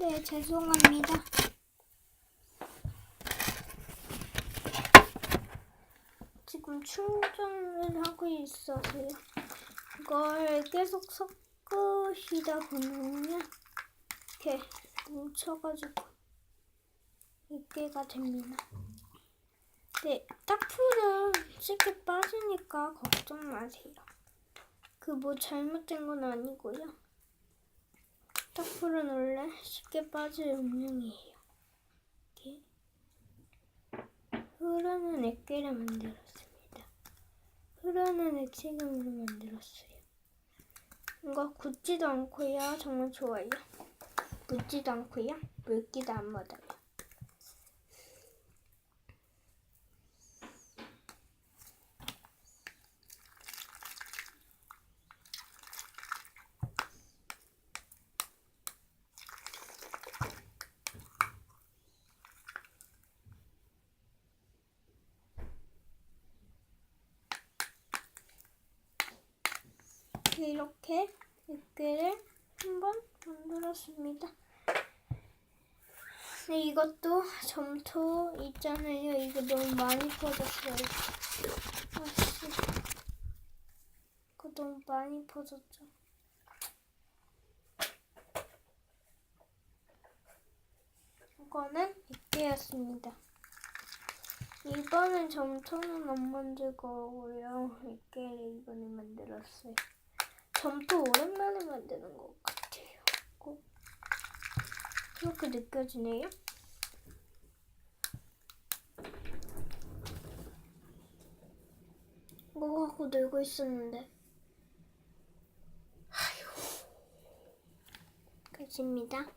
네, 죄송합니다. 지금 충전을 하고 있어서요. 이걸 계속 섞으시다 보면요. 이렇게 뭉쳐가지고 이게가 됩니다. 네, 딱풀은 쉽게 빠지니까 걱정 마세요. 그 뭐 잘못된 건 아니고요. 딱풀은 원래 쉽게 빠질 운명이에요. 이렇게 흐르는 액계를 만들었습니다. 흐르는 액체금으로 만들었어요. 이거 굳지도 않고요. 정말 좋아요. 묻지도 않고요. 물기도 안 묻어요. 이렇게 액계를 한번 만들었습니다. 네, 이것도 점토 있잖아요. 이거 너무 많이 퍼졌어요. 아씨, 이거 너무 많이 퍼졌죠. 이거는 액계였습니다. 이번엔 점토는 안 만들 거고요. 액계를 이번에 만들었어요. 점토 오랜만에 만드는 것 같아요. 꼭 그렇게 느껴지네요. 뭐 하고 놀고 있었는데. 아휴. 끝입니다.